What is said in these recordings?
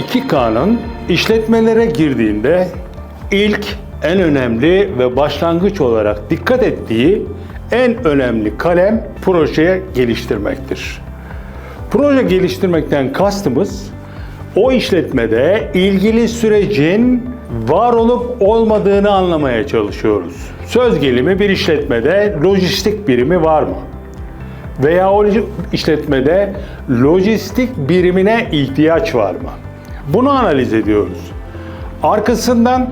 2K'nın işletmelere girdiğinde ilk, en önemli ve başlangıç olarak dikkat ettiği en önemli kalem proje geliştirmektir. Proje geliştirmekten kastımız o işletmede ilgili sürecin var olup olmadığını anlamaya çalışıyoruz. Söz gelimi bir işletmede lojistik birimi var mı? Veya o işletmede lojistik birimine ihtiyaç var mı? Bunu analiz ediyoruz. Arkasından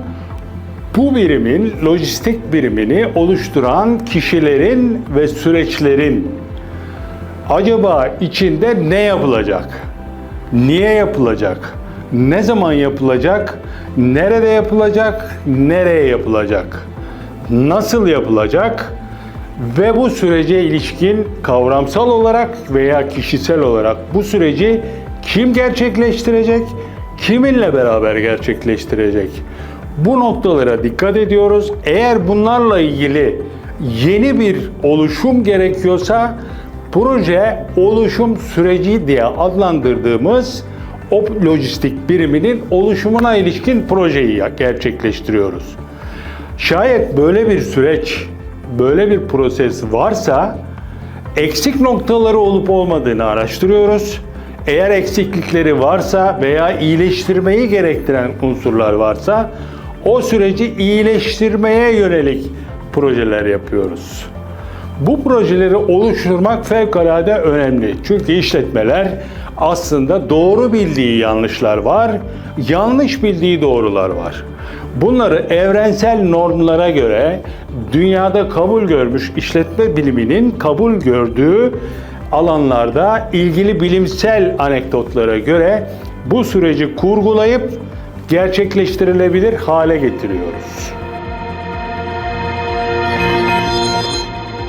bu birimin, lojistik birimini oluşturan kişilerin ve süreçlerin acaba içinde ne yapılacak? Niye yapılacak? Ne zaman yapılacak? Nerede yapılacak? Nereye yapılacak? Nasıl yapılacak? Ve bu sürece ilişkin kavramsal olarak veya kişisel olarak bu süreci kim gerçekleştirecek? Kiminle beraber gerçekleştirecek? Bu noktalara dikkat ediyoruz. Eğer bunlarla ilgili yeni bir oluşum gerekiyorsa proje oluşum süreci diye adlandırdığımız o lojistik biriminin oluşumuna ilişkin projeyi gerçekleştiriyoruz. Şayet böyle bir süreç, böyle bir proses varsa eksik noktaları olup olmadığını araştırıyoruz. Eğer eksiklikleri varsa veya iyileştirmeyi gerektiren unsurlar varsa o süreci iyileştirmeye yönelik projeler yapıyoruz. Bu projeleri oluşturmak fevkalade önemli. Çünkü işletmeler aslında doğru bildiği yanlışlar var, yanlış bildiği doğrular var. Bunları evrensel normlara göre dünyada kabul görmüş işletme biliminin kabul gördüğü alanlarda ilgili bilimsel anekdotlara göre bu süreci kurgulayıp gerçekleştirilebilir hale getiriyoruz.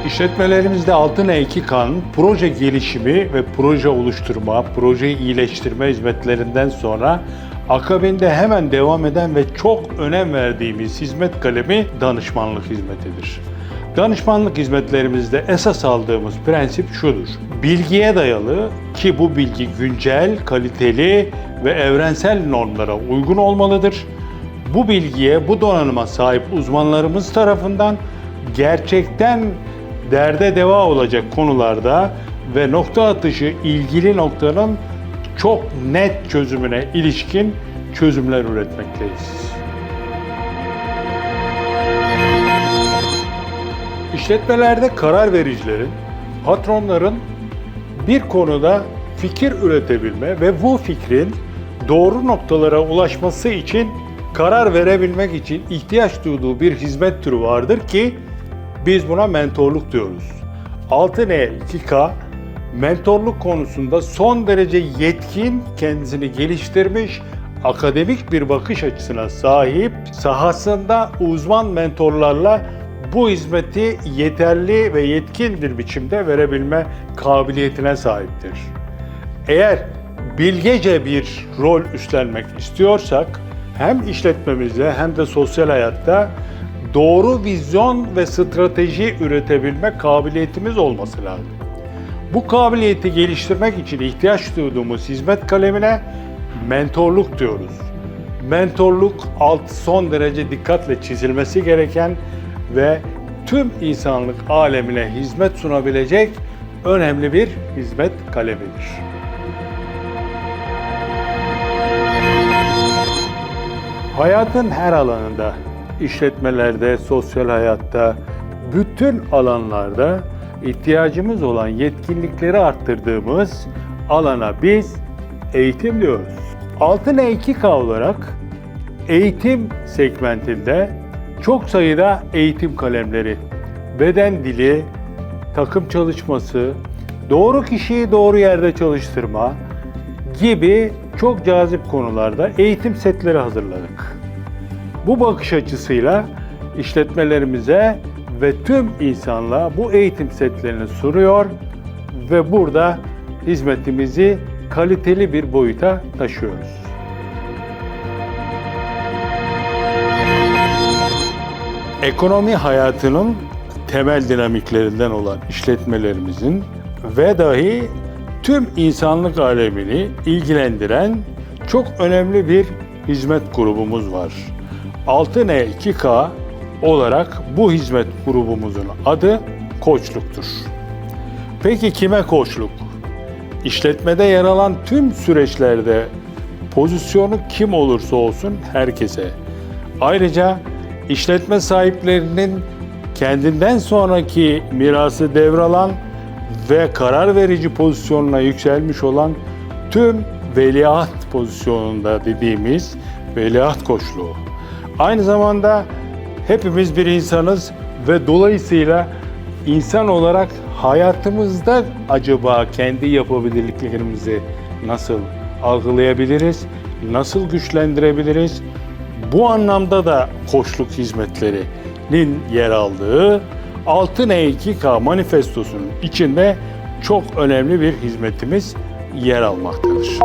İşletmelerimizde altın E2 kan proje gelişimi ve proje oluşturma, projeyi iyileştirme hizmetlerinden sonra akabinde hemen devam eden ve çok önem verdiğimiz hizmet kalemi danışmanlık hizmetidir. Danışmanlık hizmetlerimizde esas aldığımız prensip şudur. Bilgiye dayalı ki bu bilgi güncel, kaliteli ve evrensel normlara uygun olmalıdır. Bu bilgiye, bu donanıma sahip uzmanlarımız tarafından gerçekten derde deva olacak konularda ve nokta atışı ilgili noktanın çok net çözümüne ilişkin çözümler üretmekteyiz. İşletmelerde karar vericilerin, patronların bir konuda fikir üretebilme ve bu fikrin doğru noktalara ulaşması için karar verebilmek için ihtiyaç duyduğu bir hizmet türü vardır ki biz buna mentorluk diyoruz. 6N 2K mentorluk konusunda son derece yetkin, kendisini geliştirmiş, akademik bir bakış açısına sahip, sahasında uzman mentorlarla bu hizmeti yeterli ve yetkin bir biçimde verebilme kabiliyetine sahiptir. Eğer bilgece bir rol üstlenmek istiyorsak hem işletmemizde hem de sosyal hayatta doğru vizyon ve strateji üretebilme kabiliyetimiz olması lazım. Bu kabiliyeti geliştirmek için ihtiyaç duyduğumuz hizmet kalemine mentorluk diyoruz. Mentorluk alt son derece dikkatle çizilmesi gereken ve tüm insanlık alemine hizmet sunabilecek önemli bir hizmet kalemidir. Hayatın her alanında, işletmelerde, sosyal hayatta, bütün alanlarda ihtiyacımız olan yetkinlikleri arttırdığımız alana biz eğitim diyoruz. Altın E2K olarak eğitim segmentinde çok sayıda eğitim kalemleri, beden dili, takım çalışması, doğru kişiyi doğru yerde çalıştırma gibi çok cazip konularda eğitim setleri hazırladık. Bu bakış açısıyla işletmelerimize ve tüm insanlığa bu eğitim setlerini sunuyor ve burada hizmetimizi kaliteli bir boyuta taşıyoruz. Ekonomi hayatının temel dinamiklerinden olan işletmelerimizin ve dahi tüm insanlık alemini ilgilendiren çok önemli bir hizmet grubumuz var. 6N2K olarak bu hizmet grubumuzun adı koçluktur. Peki kime koçluk? İşletmede yer alan tüm süreçlerde pozisyonu kim olursa olsun herkese. Ayrıca işletme sahiplerinin kendinden sonraki mirası devralan ve karar verici pozisyonuna yükselmiş olan tüm veliaht pozisyonunda dediğimiz veliaht koçluğu. Aynı zamanda hepimiz bir insanız ve dolayısıyla insan olarak hayatımızda acaba kendi yapabilirliklerimizi nasıl algılayabiliriz, nasıl güçlendirebiliriz? Bu anlamda da koçluk hizmetlerinin yer aldığı 6N2K manifestosunun içinde çok önemli bir hizmetimiz yer almaktadır.